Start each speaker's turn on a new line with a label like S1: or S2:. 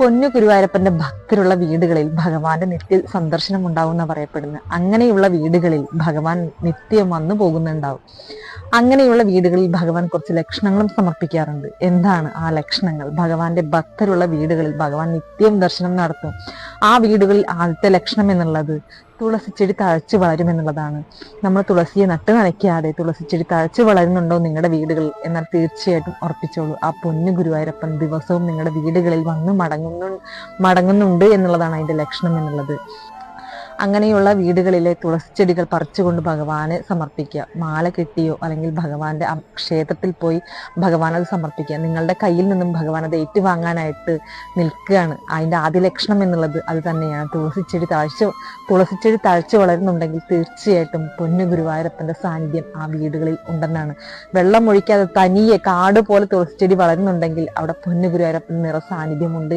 S1: പൊന്നു ഗുരുവായൂരപ്പന്റെ ഭക്തരുള്ള വീടുകളിൽ ഭഗവാന്റെ നിത്യ സന്ദർശനം ഉണ്ടാവും ഉണ്ടാവുന്ന പറയപ്പെടുന്നത്. അങ്ങനെയുള്ള വീടുകളിൽ ഭഗവാൻ നിത്യം വന്നു പോകുന്നുണ്ടാവും. അങ്ങനെയുള്ള വീടുകളിൽ ഭഗവാൻ കുറച്ച് ലക്ഷണങ്ങളും സമർപ്പിക്കാറുണ്ട്. എന്താണ് ആ ലക്ഷണങ്ങൾ? ഭഗവാന്റെ ഭക്തരുള്ള വീടുകളിൽ ഭഗവാൻ നിത്യം ദർശനം നടത്തും. ആ വീടുകളിൽ ആദ്യത്തെ ലക്ഷണം എന്നുള്ളത് തുളസി ചെടി തഴച്ചു വളരും എന്നുള്ളതാണ്. നമ്മൾ തുളസിയെ നട്ടു നനയ്ക്കാതെ തുളസി ചെടി തഴച്ചു വളരുന്നുണ്ടോ നിങ്ങളുടെ വീടുകളിൽ? എന്നാൽ തീർച്ചയായിട്ടും ഉറപ്പിച്ചോളൂ. ആ പൊന്നു ഗുരുവായൂരപ്പൻ ദിവസവും നിങ്ങളുടെ വീടുകളിൽ വന്ന് മടങ്ങുന്നു മടങ്ങുന്നുണ്ട് എന്നുള്ളതാണ് അതിന്റെ ലക്ഷണം എന്നുള്ളത്. അങ്ങനെയുള്ള വീടുകളിലെ തുളസി ചെടികൾ പറിച്ചുകൊണ്ട് ഭഗവാന് സമർപ്പിക്കുക. മാല കെട്ടിയോ അല്ലെങ്കിൽ ഭഗവാന്റെ ക്ഷേത്രത്തിൽ പോയി ഭഗവാൻ അത് സമർപ്പിക്കുക. നിങ്ങളുടെ കയ്യിൽ നിന്നും ഭഗവാൻ അത് ഏറ്റുവാങ്ങാനായിട്ട് നിൽക്കുകയാണ്. അതിന്റെ ആദ്യ ലക്ഷണം എന്നുള്ളത് അത് തന്നെയാണ്. തുളസിച്ചെടി താഴ്ച ചെടി താഴ്ച വളരുന്നുണ്ടെങ്കിൽ തീർച്ചയായിട്ടും പൊന്നു ഗുരുവായൂരപ്പന്റെ സാന്നിധ്യം ആ വീടുകളിൽ ഉണ്ടെന്നാണ്. വെള്ളം ഒഴിക്കാതെ തനിയെ കാട് പോലെ തുളസി ചെടി വളരുന്നുണ്ടെങ്കിൽ അവിടെ പൊന്നു ഗുരുവായൂരപ്പൻ നിറ സാന്നിധ്യമുണ്ട്.